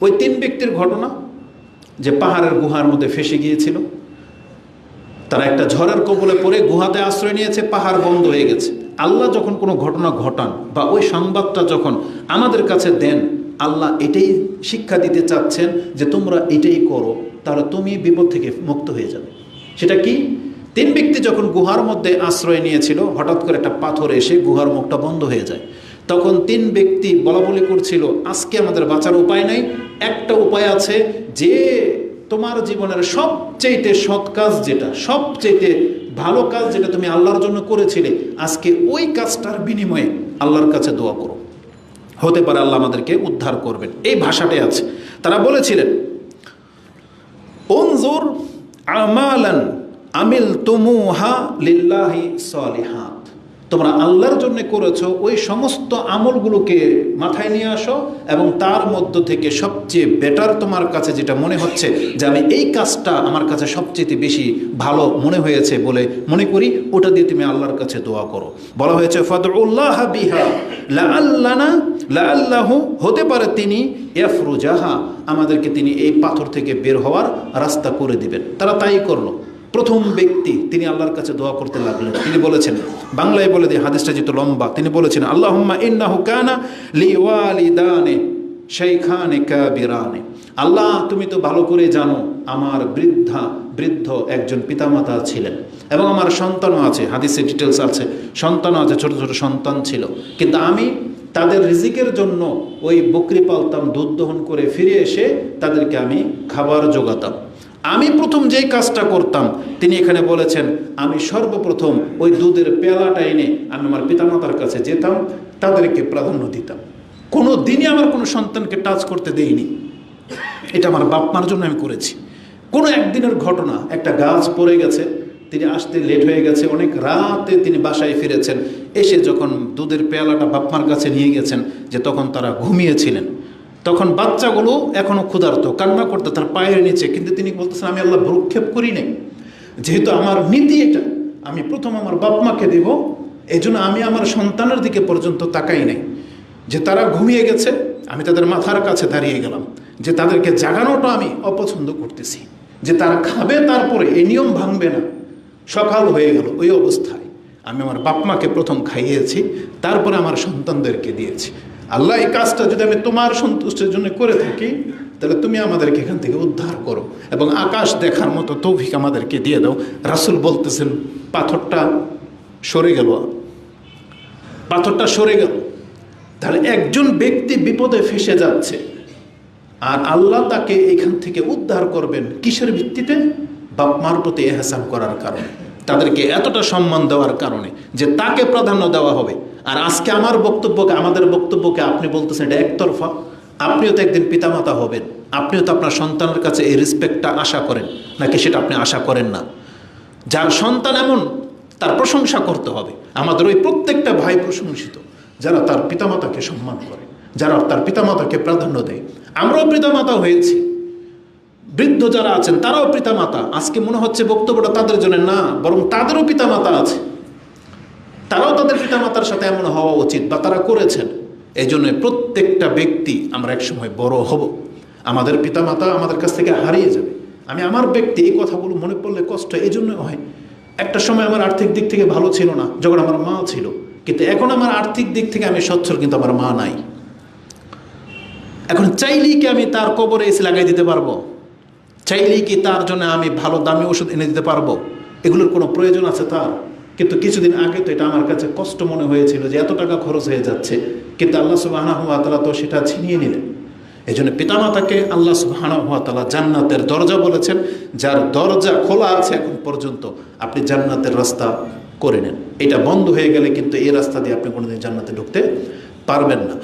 ওই তিন ব্যক্তির ঘটনা যে পাহাড়ের গুহার মধ্যে ফেসে গিয়েছিল, তারা একটা ঝড়ের কবলে পড়ে গুহাতে আশ্রয় নিয়েছে, পাহাড় বন্ধ হয়ে গেছে। আল্লাহ যখন কোনো ঘটনা ঘটান বা ওই সংবাদটা যখন আমাদের কাছে দেন, আল্লাহ এটাই শিক্ষা দিতে চাচ্ছেন যে তোমরা এটাই করো, তাহলে তুমি বিপদ থেকে মুক্ত হয়ে যাবে। সেটা কি? তিন ব্যক্তি যখন গুহার মধ্যে আশ্রয় নিয়েছিল, হঠাৎ করে একটা পাথর এসে গুহার মুখটা বন্ধ হয়ে যায়। তখন তিন ব্যক্তি বলা বলি করছিল, আজকে আমাদের বাঁচার উপায় নাই। একটা উপায় আছে যে তোমার জীবনের সবচেয়েতে সৎ কাজ যেটা সবচেয়েতে ভালো কাজ যেটা তুমি আল্লাহর জন্য করেছিলে, আজকে ওই কাজটার বিনিময়ে আল্লাহর কাছে দোয়া করো। হতে পারে আল্লাহ আমাদেরকে উদ্ধার করবেন। এই ভাষাটাই আছে। তারা বলেছিলেন অনজুর আমালান আমিল তুমুহা লিল্লাহি সলিহাত তোমরা আল্লাহর জন্য করেছ, ওই সমস্ত আমলগুলোকে মাথায় নিয়ে আসো এবং তার মধ্য থেকে সবচেয়ে বেটার তোমার কাছে যেটা মনে হচ্ছে যে আমি এই কাজটা আমার কাছে সবচেয়ে বেশি ভালো মনে হয়েছে বলে মনে করি, ওটা দিয়ে তুমি আল্লাহর কাছে দোয়া করো। বলা হয়েছে, ফদউল্লাহ বিহা লা আল্লানা লা আল্লাহু হতে পারে তিনি, ইয়াফরুজাহা, আমাদেরকে তিনি এই পাথর থেকে বের হওয়ার রাস্তা করে দিবেন। তারা তাই করল। প্রথম ব্যক্তি তিনি আল্লাহর কাছে দোয়া করতে লাগলেন। তিনি বলেছেন, বাংলায় বলে দিয়ে হাদিসটা যেহেতু লম্বা, তিনি বলেছেন শাইখানে কাবিরানে। আল্লাহ, তুমি তো ভালো করে জানো, আমার বৃদ্ধা, বৃদ্ধ একজন পিতামাতা ছিলেন এবং আমার সন্তানও আছে হাদিসে ডিটেলস আছে, সন্তানও আছে, ছোট ছোট সন্তান ছিল। কিন্তু আমি তাদের রিজিকের জন্য ওই বকরি পালতাম, দুধ দহন করে ফিরে এসে তাদেরকে আমি খাবার জোগাতাম। আমি প্রথম যেই কাজটা করতাম, তিনি এখানে বলেছেন, আমি সর্বপ্রথম ওই দুধের পেলাটা এনে আমি আমার পিতামাতার কাছে যেতাম, তাদেরকে প্রাধান্য দিতাম। কোনো দিনই আমার কোনো সন্তানকে টাচ করতে দেইনি। এটা আমার বাপ মার জন্য আমি করেছি। কোনো একদিনের ঘটনা, একটা গাছ পড়ে গেছে, তিনি আসতে লেট হয়ে গেছে, অনেক রাতে তিনি বাসায় ফিরেছেন। এসে যখন দুধের পেয়ালাটা বাপমার কাছে নিয়ে গেছেন, যে তখন তারা ঘুমিয়েছিলেন। তখন বাচ্চাগুলো এখনও ক্ষুধার্ত, কান্না করতে, তার পায়ের নিচে। কিন্তু তিনি বলতেছেন, আমি আল্লাহ ভ্রুক্ষেপ করি নাই। যেহেতু আমার নীতি এটা, আমি প্রথম আমার বাপ মাকে দেব এই জন্য আমি আমার সন্তানের দিকে পর্যন্ত তাকাই নাই। যে তারা ঘুমিয়ে গেছে, আমি তাদের মাথার কাছে দাঁড়িয়ে গেলাম। যে তাদেরকে জাগানোটা আমি অপছন্দ করতেছি। যে তারা খাবে তারপরে, এই নিয়ম ভাঙবে না। সকাল হয়ে গেল, ওই অবস্থায় আমি আমার বাপ মাকে প্রথম খাইয়েছি, তারপরে আমার সন্তানদেরকে দিয়েছি। আল্লাহ এই কাজটা যদি আমি তোমার সন্তুষ্টের জন্য করে থাকি, তাহলে তুমি আমাদেরকে এখান থেকে উদ্ধার করো এবং আকাশ দেখার মতো তৌফিক আমাদেরকে দিয়ে দাও। রাসুল বলতেছেন, পাথরটা সরে গেল। পাথরটা সরে গেল। তাহলে একজন ব্যক্তি বিপদে ফেসে যাচ্ছে আর আল্লাহ তাকে এখান থেকে উদ্ধার করবেন কিসের ভিত্তিতে? বাপ মার প্রতি এহসান করার কারণে। তাদেরকে এতটা সম্মান দেওয়ার কারণে যে তাকে প্রাধান্য দেওয়া হবে। আর আজকে আমার বক্তব্যকে, আমাদের বক্তব্যকে আপনি বলতেছেন এটা একতরফা। আপনিও তো একদিন পিতামাতা হবেন। আপনিও তো আপনার সন্তানের কাছে এই রেসপেক্টটা আশা করেন, নাকি সেটা আপনি আশা করেন না? যার সন্তান এমন, তার প্রশংসা করতে হবে। আমাদের ওই প্রত্যেকটা ভাই প্রশংসিত, যারা তার পিতামাতাকে সম্মান করে, যারা তার পিতামাতাকে প্রাধান্য দেয়। আমরাও পিতামাতা হয়েছি। বৃদ্ধ যারা আছেন, তারাও পিতামাতা। আজকে মনে হচ্ছে বক্তব্যটা তাদের জন্য না, বরং তাদেরও পিতামাতা আছে। তারাও তাদের পিতামাতার সাথে এমন হওয়া উচিত বা তারা করেছেন। এই জন্য প্রত্যেকটা ব্যক্তি আমরা একসময় বড় হব। আমাদের পিতামাতা আমাদের কাছ থেকে হারিয়ে যাবে। আমি আমার ব্যক্তি এই কথাগুলো মনে পড়লে কষ্ট এই জন্য হয়। একটা সময় আমার আর্থিক দিক থেকে ভালো ছিল না, যখন আমার মা ছিল। কিন্তু এখন আমার আর্থিক দিক থেকে আমি সচ্ছল, কিন্তু আমার মা নাই। এখন চাইলেই কি আমি তার কবরে এসে লাগাই দিতে পারব? চাইলেই কি তার জন্য আমি ভালো দামি ওষুধ এনে দিতে পারব? এগুলোর কোনো প্রয়োজন আছে তার? কিন্তু কিছুদিন আগে তো এটা আমার কাছে কষ্ট মনে হয়েছিল যে এত টাকা খরচ হয়ে যাচ্ছে। কিন্তু আল্লাহ সুবাহানা হুয়া তালা তো সেটা ছিনিয়ে নিলেন। এই জন্য পিতামাতাকে আল্লাহ সুবাহানা হুয়া তালা জান্নাতের দরজা বলেছেন, যার দরজা খোলা আছে এখন পর্যন্ত আপনি জান্নাতের রাস্তা করে নেন। এটা বন্ধ হয়ে গেলে কিন্তু এই রাস্তা দিয়ে আপনি কোনোদিন জান্নাতে ঢুকতে পারবেন না।